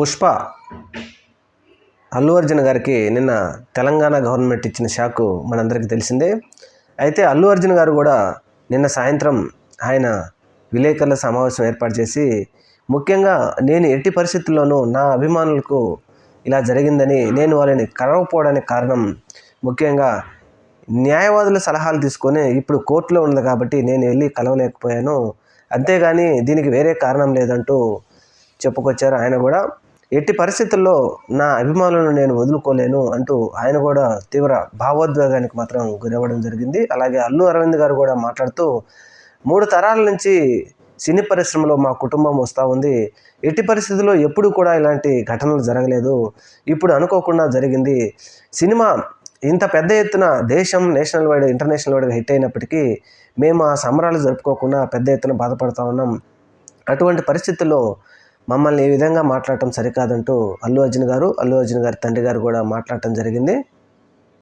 పుష్ప అల్లు అర్జున్ గారికి నిన్న తెలంగాణ గవర్నమెంట్ ఇచ్చిన షాకు మనందరికీ తెలిసిందే. అయితే అల్లు అర్జున్ గారు కూడా నిన్న సాయంత్రం ఆయన విలేకరుల సమావేశం ఏర్పాటు చేసి ముఖ్యంగా నేను ఎట్టి పరిస్థితుల్లోనూ నా అభిమానులకు ఇలా జరిగిందని నేను వాళ్ళని కలవకపోవడానికి కారణం ముఖ్యంగా న్యాయవాదుల సలహాలు తీసుకొని ఇప్పుడు కోర్టులో ఉంది కాబట్టి నేను వెళ్ళి కలవలేకపోయాను. అంతేగాని దీనికి వేరే కారణం లేదంటూ చెప్పుకొచ్చారు ఆయన కూడా. ఎట్టి పరిస్థితుల్లో నా అభిమానులను నేను వదులుకోలేను అంటూ ఆయన కూడా తీవ్ర భావోద్వేగానికి మాత్రం గురవ్వడం జరిగింది. అలాగే అల్లు అరవింద్ గారు కూడా మాట్లాడుతూ మూడు తరాల నుంచి సినీ పరిశ్రమలో మా కుటుంబం వస్తూ ఉంది. ఎట్టి పరిస్థితుల్లో ఎప్పుడు కూడా ఇలాంటి ఘటనలు జరగలేదు. ఇప్పుడు అనుకోకుండా జరిగింది. సినిమా ఇంత పెద్ద ఎత్తున దేశం నేషనల్ వైడ్ ఇంటర్నేషనల్ వైడ్గా హిట్ అయినప్పటికీ మేము ఆ సంబరాలు జరుపుకోకుండా పెద్ద ఎత్తున బాధపడుతూ ఉన్నాం. అటువంటి పరిస్థితుల్లో మమ్మల్ని ఈ విధంగా మాట్లాడటం సరికాదంటూ అల్లు అర్జున్ గారు అల్లు అర్జున్ గారి తండ్రి గారు కూడా మాట్లాడటం జరిగింది.